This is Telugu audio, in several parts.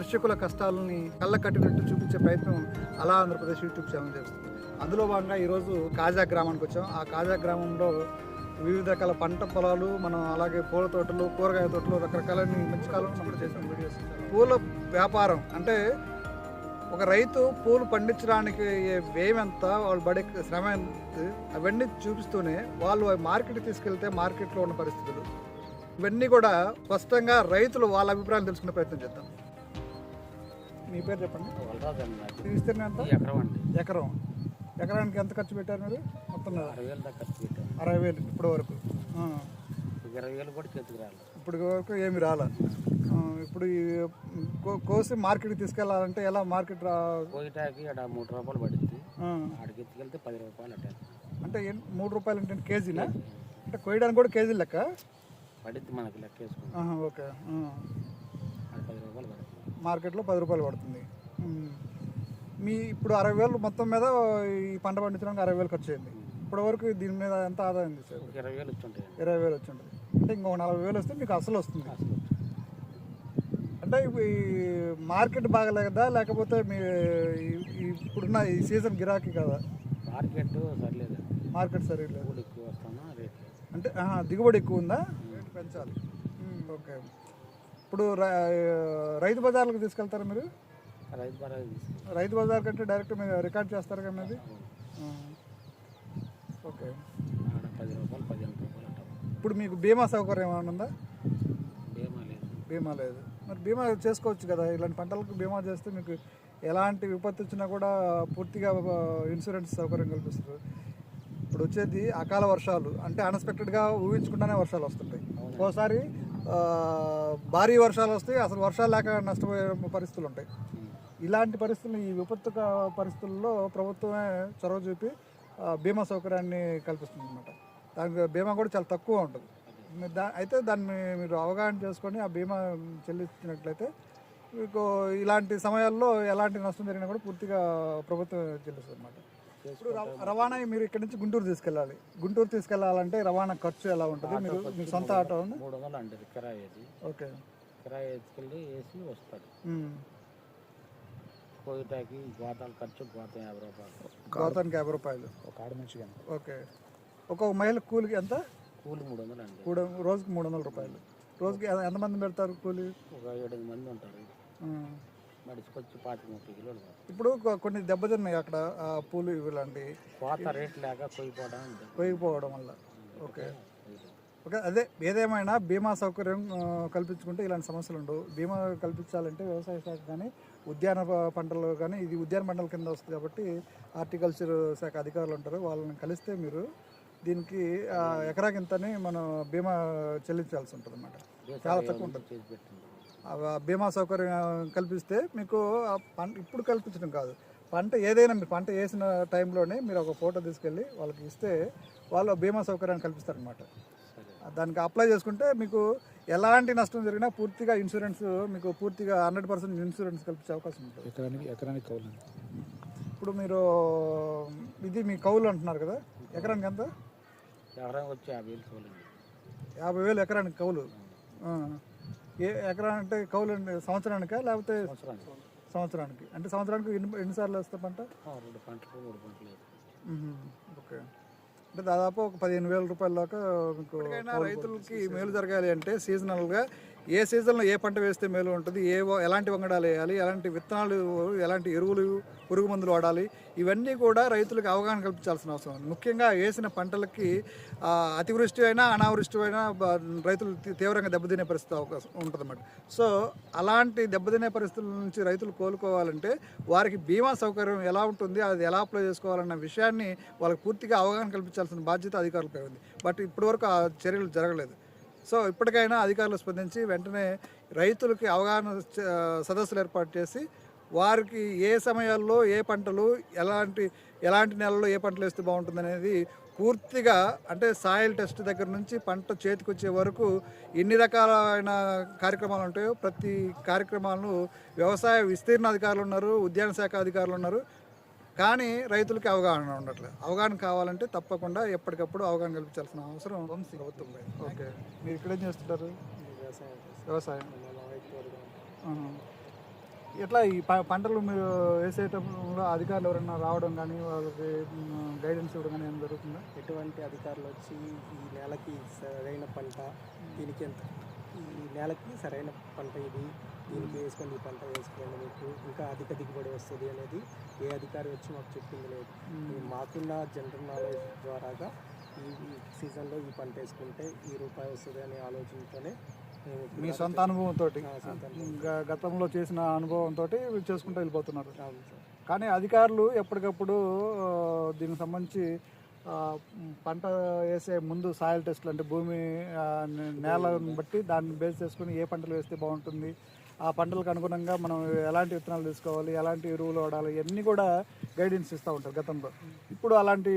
దర్శకుల కష్టాలని కళ్ళ కట్టినట్టు చూపించే ప్రయత్నం అలా ఆంధ్రప్రదేశ్ యూట్యూబ్ ఛానల్ చేస్తుంది. అందులో భాగంగా ఈరోజు కాజా గ్రామానికి వచ్చాం. ఆ కాజా గ్రామంలో వివిధ రకాల పంట పొలాలు మనం అలాగే పూల తోటలు కూరగాయ తోటలు రకరకాల మంచి కాలం మనం చేసిన వీడియోస్. పూల వ్యాపారం అంటే ఒక రైతు పూలు పండించడానికి అయ్యే వ్యయం ఎంత వాళ్ళు పడే శ్రమ ఎంత అవన్నీ చూపిస్తూనే వాళ్ళు మార్కెట్కి తీసుకెళ్తే మార్కెట్లో ఉన్న పరిస్థితులు. ఇవన్నీ కూడా స్పష్టంగా రైతులు వాళ్ళ అభిప్రాయం తెలుసుకునే ప్రయత్నం చేద్దాం. మీ పేరు చెప్పండి. విస్తీర్ణం ఎంత? ఎకరం అండి. ఎకరం. ఎకరానికి ఎంత ఖర్చు పెట్టారు మీరు? మొత్తం? అరవై వేలు దాకా ఖర్చు పెట్టాం. అరవై వేలు ఇప్పటి వరకు. ఇరవై వేలు కూడా చేతికి రాలి ఇప్పటి వరకు ఏమి రాలే? ఆ, ఇప్పుడు కోసి మార్కెట్కి తీసుకెళ్ళాలంటే ఎలా మార్కెట్ రా కోయిటాకి అక్కడ మూడు రూపాయలు పడుద్ది ఆ. ఆడికి ఎత్తుకెళ్తే పది రూపాయలు అంటే ఎన్- మూడు రూపాయలు అంటే కేజీనా? అంటే కోయడానికి కూడా కేజీ లెక్క? పడిద్ది మనకి లెక్క వేసుకుంటాం ఓకే. పది రూపాయలు పడుతుంది మార్కెట్లో పది రూపాయలు పడుతుంది. మీ ఇప్పుడు అరవై వేలు మొత్తం మీద ఈ పంట పండించడానికి అరవై వేలు ఖర్చు అయింది ఇప్పటి వరకు దీని మీద ఎంత ఆదాయం తీసారు ఒక ఇరవై వేలు వచ్చుంటాయండి ఇరవై వేలు వచ్చి ఉంటుంది అంటే ఇంకొక నలభై వేలు వస్తే మీకు అసలు వస్తుంది. అంటే ఇప్పుడు ఈ మార్కెట్ బాగలేదా? లేకపోతే మీ ఇప్పుడున్న ఈ సీజన్ గిరాకీ కదా. మార్కెట్ సర్లేదు. మార్కెట్ సరిగ్లేదు కూడా ఎక్కువ వస్తాను రేట్ లేదు. అంటే దిగుబడి ఎక్కువ ఉందా? రేటు పెంచాలి. ఓకే. ఇప్పుడు రైతు బజార్లకు తీసుకెళ్తారా మీరు? రైతు తీసుకుంటాం రైతు బజార్ కంటే డైరెక్ట్ మీరు రికార్డ్ చేస్తారు కదా మీది. ఓకే. పది రూపాయలు పదిహేను రూపాయలు ఇప్పుడు మీకు బీమా సౌకర్యం ఏమైనా ఉందా? ఏమా లేదు. బీమా లేదు. మరి బీమా చేసుకోవచ్చు కదా. ఇలాంటి పంటలకు బీమా చేస్తే మీకు ఎలాంటి విపత్తు వచ్చినా కూడా పూర్తిగా ఇన్సూరెన్స్ సౌకర్యం కల్పిస్తారు. ఇప్పుడు వచ్చేది అకాల వర్షాలు. అంటే అన్ఎక్స్పెక్టెడ్గా ఊహించకుండానే వర్షాలు వస్తుంటాయి. ఒకసారి భారీ వర్షాలు వస్తాయి అసలు వర్షాలు లేక నష్టపోయే పరిస్థితులు ఉంటాయి. ఇలాంటి పరిస్థితులు ఈ విపత్తు పరిస్థితుల్లో ప్రభుత్వమే చొరవ చూపి బీమా సౌకర్యాన్ని కల్పిస్తుంది అనమాట దానికి బీమా కూడా చాలా తక్కువ ఉంటుంది. దా అయితే దాన్ని మీరు అవగాహన చేసుకొని ఆ బీమా చెల్లించినట్లయితే మీకు ఇలాంటి సమయాల్లో ఎలాంటి నష్టం జరిగినా కూడా పూర్తిగా ప్రభుత్వం చెల్లిస్తుంది అనమాట ఇప్పుడు రవ- రవాణా మీరు ఇక్కడ నుంచి గుంటూరు తీసుకెళ్ళాలి. గుంటూరు తీసుకెళ్ళాలంటే రవాణా ఖర్చు ఎలా ఉంటుంది? మీరు సొంత ఆటో ఉంది? మూడు వందలు అండి కిరాయి ఓకే. కిరాయి ఎత్తుకెళ్ళి వేసి వస్తాడు. కోయిటాకి గోతాలు ఖర్చు గోతం యాభై రూపాయలు. గోతానికి యాభై రూపాయలు. ఒక ఆడ మనిషిగా ఓకే. ఒక్కొక్క మహిళ కూలికి ఎంత? కూలి మూడు వందలు అండి. మూడు రోజుకి మూడు వందల రూపాయలు. రోజుకి ఎంతమంది పెడతారు కూలి? ఒక ఏడు మంది ఉంటారు. ఉమ్. మడిచికొచ్చి పాతిక ముప్పై కిలోలు. ఇప్పుడు కొ- కొన్ని దెబ్బతిన్నాయి అక్కడ ఆ పూలు ఇలాంటి కోత రేట్ లేక కొయ్యిపోవడం అంతే. పోయిపోవడం వల్ల. ఓకే. ఓకే అదే ఏదేమైనా బీమా సౌకర్యం ఆ, కల్పించుకుంటే ఇలాంటి సమస్యలు ఉండవు. బీమా కల్పించాలంటే వ్యవసాయ శాఖ కానీ ఉద్యాన ప- పంటలు కానీ ఇది ఉద్యాన పంటల కింద వస్తుంది కాబట్టి హార్టికల్చర్ శాఖ అధికారులు ఉంటారు. వాళ్ళని కలిస్తే మీరు దీనికి ఆ, ఎకరాకి ఇంతని మనం బీమా చెల్లించాల్సి ఉంటుంది అన్నమాట చాలా తక్కువ ఉంటుంది. చేసి పెట్టింది. ఆ బీమా సౌకర్యం కల్పిస్తే మీకు పంట ఇప్పుడు కల్పించడం కాదు. పంట ఏదైనా మీరు పంట వేసిన టైంలోనే మీరు ఒక ఫోటో తీసుకెళ్ళి వాళ్ళకి ఇస్తే వాళ్ళు బీమా సౌకర్యాన్ని కల్పిస్తారనమాట దానికి అప్లై చేసుకుంటే మీకు ఎలాంటి నష్టం జరిగినా పూర్తిగా ఇన్సూరెన్స్ మీకు పూర్తిగా హండ్రెడ్ పర్సెంట్ ఇన్సూరెన్స్ కల్పించే అవకాశం ఉంటుంది. ఎకరానికి ఎకరానికి కౌలు ఇప్పుడు మీరు ఇది మీ కౌలు అంటున్నారు కదా ఎకరానికి ఎంత? ఎకరానికి వచ్చి యాభై వేలు కౌలు యాభై వేలు ఎకరానికి కౌలు. ఏ ఎకరా అంటే కౌలు సంవత్సరానికా లేకపోతే సంవత్సరానికి. అంటే సంవత్సరానికి ఎన్ని ఎన్నిసార్లు వేస్తే పంట? రెండు పంటలు మూడు పంటలు. ఓకే. అంటే దాదాపు ఒక పదిహేను వేల రూపాయల దాకా మీకు రైతులకి మేలు జరగాలి అంటే సీజనల్గా ఏ సీజన్లో ఏ పంట వేస్తే మేలు ఉంటుంది? ఏ ఎలాంటి వంగడాలు వేయాలి? ఎలాంటి విత్తనాలు ఎలాంటి ఎరువులు పురుగు మందులు వాడాలి? ఇవన్నీ కూడా రైతులకు అవగాహన కల్పించాల్సిన అవసరం ముఖ్యంగా వేసిన పంటలకి అతివృష్టి అయినా అనావృష్టి అయినా రైతులు తీవ్రంగా దెబ్బతినే పరిస్థితి అవకాశం ఉంటుందన్నమాట. సో అలాంటి దెబ్బతినే పరిస్థితుల నుంచి రైతులు కోలుకోవాలంటే వారికి బీమా సౌకర్యం ఎలా ఉంటుంది? అది ఎలా అప్లై చేసుకోవాలన్న విషయాన్ని వాళ్ళకి పూర్తిగా అవగాహన కల్పించాల్సిన బాధ్యత అధికారులపై ఉంది. బట్ ఇప్పటివరకు ఆ చర్యలు జరగలేదు. సో ఇప్పటికైనా అధికారులు స్పందించి వెంటనే రైతులకి అవగాహన సదస్సులు ఏర్పాటు చేసి వారికి ఏ సమయాల్లో ఏ పంటలు ఎలాంటి ఎలాంటి నెలల్లో ఏ పంటలు వేస్తే బాగుంటుంది అనేది పూర్తిగా అంటే సాయిల్ టెస్ట్ దగ్గర నుంచి పంట చేతికొచ్చే వరకు ఎన్ని రకాలైన కార్యక్రమాలు ఉంటాయో ప్రతి కార్యక్రమాలను వ్యవసాయ విస్తీర్ణ అధికారులు ఉన్నారు ఉద్యాన శాఖ అధికారులు ఉన్నారు. కానీ రైతులకి అవగాహన ఉండట్లేదు. అవగాహన కావాలంటే తప్పకుండా ఎప్పటికప్పుడు అవగాహన కల్పించాల్సిన అవసరం ఓకే. మీరు ఇక్కడ ఏం చేస్తుంటారు? వ్యవసాయం. ఎట్లా ఈ ప- పంటలు మీరు వేసేటప్పుడు అధికారులు ఎవరైనా రావడం కానీ వాళ్ళకి గైడెన్స్ ఇవ్వడం కానీ ఏమైనా జరుగుతుందా? ఎటువంటి అధికారులు వచ్చి ఈ నేలకి సరైన పంట దీనికి ఎంత? ఈ నేలకి సరైన పంట ఇది దీనికి వేసుకోండి ఈ పంట వేసుకోండి మీకు. ఇంకా అధిక దిగుబడి వస్తుంది అనేది ఏ అధికారి వచ్చి మాకు చెప్పింది లేదు. మాకున్న జనరల్ నాలెడ్జ్ ద్వారాగా ఈ సీజన్లో ఈ పంట వేసుకుంటే ఈ రూపాయి వస్తుంది అనే ఆలోచనతోనే మీ సొంత అనుభవంతో. గతంలో చేసిన అనుభవంతో చేసుకుంటూ వెళ్ళిపోతున్నారు. కానీ అధికారులు ఎప్పటికప్పుడు దీనికి సంబంధించి పంట వేసే ముందు సాయిల్ టెస్ట్లు అంటే భూమి నేలను బట్టి దాన్ని బేస్ చేసుకుని ఏ పంటలు వేస్తే బాగుంటుంది ఆ పంటలకు అనుగుణంగా మనం ఎలాంటి విత్తనాలు తీసుకోవాలి ఎలాంటి ఎరువులు వాడాలి ఇవన్నీ కూడా గైడెన్స్ ఇస్తూ ఉంటారు గతంలో. ఇప్పుడు అలాంటి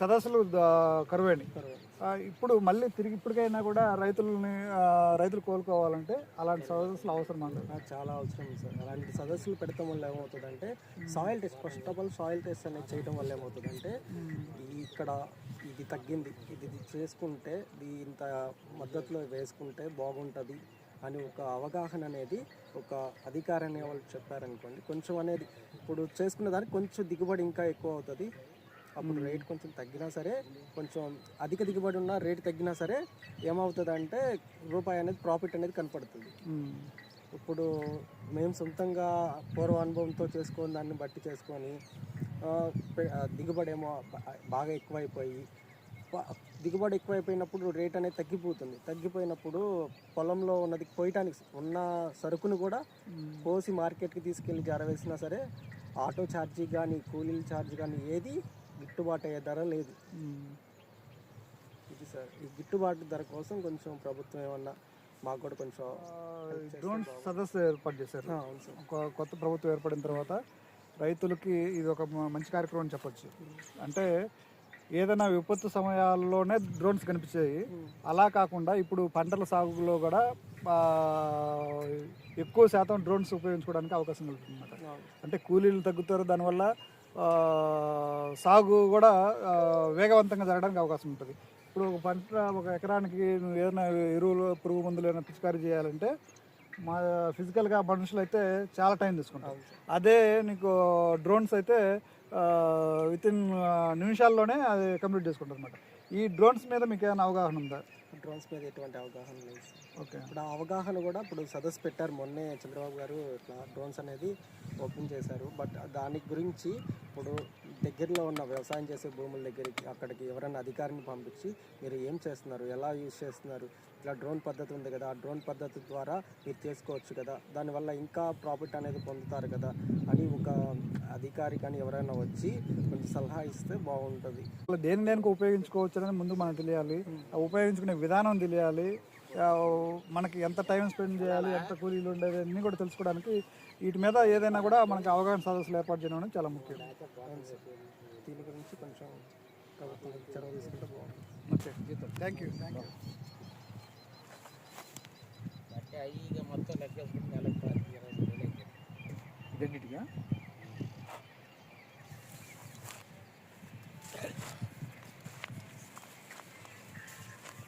సదస్సులు ద- ఇప్పుడు మళ్ళీ తిరిగి ఇప్పటికైనా కూడా రైతులని రైతులు కోలుకోవాలంటే అలాంటి సదస్సులు అవసరం అంటారు చాలా అవసరం సార్. అలాంటి సదస్సులు పెడతాం వల్ల ఏమవుతుందంటే soil test first of all soil test అనేది చేయడం వల్ల ఏమవుతుందంటే ఇక్కడ ఇది తగ్గింది. ఇది ఇది చేసుకుంటే ఇది ఇంత మద్దతులో వేసుకుంటే బాగుంటుంది. అని ఒక అవగాహన అనేది ఒక అధికారి అనే వాళ్ళు చెప్పారనుకోండి కొంచెం అనేది ఇప్పుడు చేసుకున్న దానికి కొంచెం దిగుబడి ఇంకా ఎక్కువ అవుతుంది. అప్పుడు రేట్ కొంచెం తగ్గినా సరే కొంచెం అధిక దిగుబడి ఉన్న రేట్ తగ్గినా సరే ఏమవుతుంది అంటే రూపాయి అనేది ప్రాఫిట్ అనేది కనపడుతుంది. ఇప్పుడు మేము సొంతంగా పూర్వ అనుభవంతో చేసుకొని దాన్ని బట్టి చేసుకొని దిగుబడి ఏమో బాగా ఎక్కువైపోయి దిగుబడి ఎక్కువైపోయినప్పుడు రేట్ అనేది తగ్గిపోతుంది. తగ్గిపోయినప్పుడు పొలంలో ఉన్నది పోయటానికి ఉన్న సరుకును కూడా పోసి మార్కెట్కి తీసుకెళ్ళి జారవేసినా సరే ఆటో ఛార్జీ కానీ కూలీల ఛార్జ్ కానీ ఏది గిట్టుబాటు అయ్యే ధర లేదు. ఇది సార్ ఈ గిట్టుబాటు ధర కోసం కొంచెం ప్రభుత్వం ఏమన్నా మాకు కూడా కొంచెం బాగుంటుంది. సదస్సు ఏర్పాటు చేశారు. కొత్త ప్రభుత్వం ఏర్పడిన తర్వాత రైతులకి ఇది ఒక మంచి కార్యక్రమం చెప్పొచ్చు. అంటే ఏదైనా విపత్తు సమయాల్లోనే డ్రోన్స్ కనిపించాయి అలా కాకుండా ఇప్పుడు పంటల సాగులో కూడా ఎక్కువ శాతం డ్రోన్స్ ఉపయోగించుకోవడానికి అవకాశం కలుగుతుంది. అంటే కూలీలు తగ్గుతారు దానివల్ల సాగు కూడా వేగవంతంగా జరగడానికి అవకాశం ఉంటుంది. ఇప్పుడు ఒక పంట ఒక ఎకరానికి ఏదైనా ఎరువులు పురుగు మందులు ఏదైనా పిచికారీ చేయాలంటే మా ఫిజికల్గా మనుషులు అయితే చాలా టైం తీసుకుంటారు. అదే నీకు డ్రోన్స్ అయితే విత్ ఇన్ నిమిషాల్లోనే అది కంప్లీట్ చేసుకుంటుంది అనమాట ఈ డ్రోన్స్ మీద మీకు ఏమైనా అవగాహన ఉందా? డ్రోన్స్ మీద ఎటువంటి అవగాహన లేదు. ఓకే. ఇప్పుడు ఆ అవగాహన కూడా ఇప్పుడు సదస్సు పెట్టారు మొన్నే చంద్రబాబు గారు ఇట్లా డ్రోన్స్ అనేది ఓపెన్ చేశారు. బట్ దాని గురించి ఇప్పుడు దగ్గరలో ఉన్న వ్యవసాయం చేసే భూముల దగ్గరికి అక్కడికి ఎవరైనా అధికారిని పంపించి మీరు ఏం చేస్తున్నారు ఎలా యూజ్ చేస్తున్నారు ఇట్లా డ్రోన్ పద్ధతి ఉంది కదా ఆ డ్రోన్ పద్ధతి ద్వారా మీరు చేసుకోవచ్చు కదా దానివల్ల ఇంకా ప్రాఫిట్ అనేది పొందుతారు కదా అని ఒక అధికారి కానీ ఎవరైనా వచ్చి కొంచెం సలహా ఇస్తే బాగుంటుంది. దేని దేనికి ఉపయోగించుకోవచ్చు అనేది ముందు మనకు తెలియాలి. ఉపయోగించుకునే విధానం తెలియాలి. మనకి ఎంత టైం స్పెండ్ చేయాలి ఎంత కూలీలు ఉండేది అన్నీ కూడా తెలుసుకోవడానికి వీటి మీద ఏదైనా కూడా మనకి అవగాహన సదస్సులు ఏర్పాటు చేయడం చాలా ముఖ్యం. దీని గురించి కొంచెం ప్రభుత్వం చొరవ తీసుకుంటే బాగుంటుంది okay thank you thank you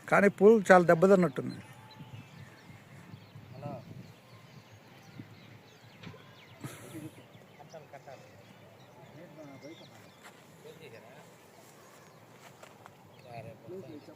కానీ పూలు చాలా దెబ్బతిన్నట్టుంది హలో కట్టాలి కట్టాలి ఏం చేశారా? సరే,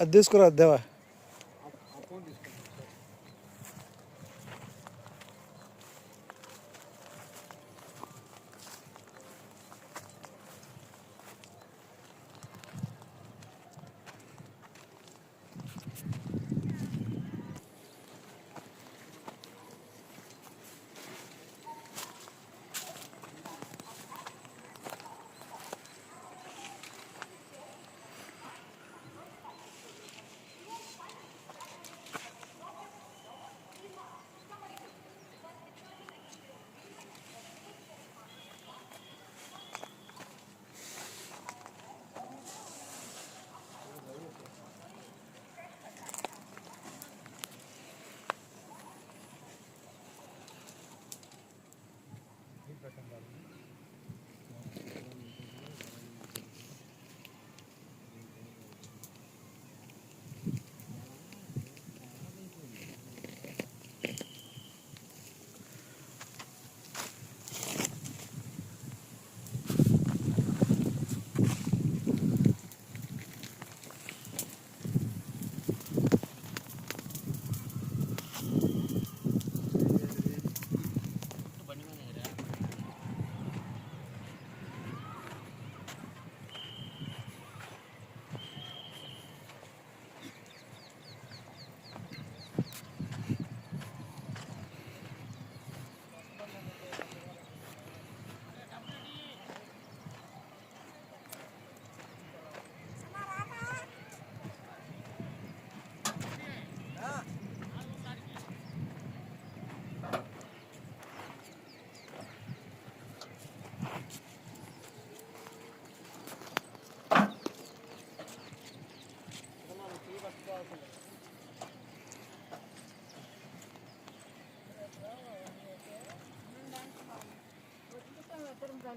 అది తీసుకురా దేవా.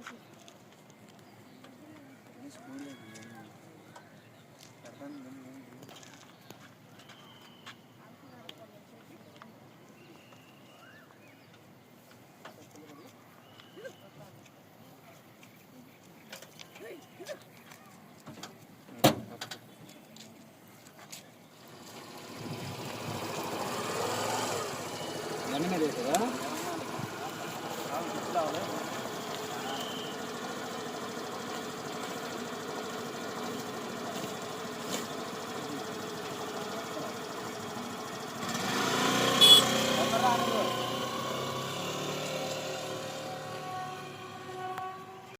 Francia. Yanına ne diyor? Tamam, tuttu da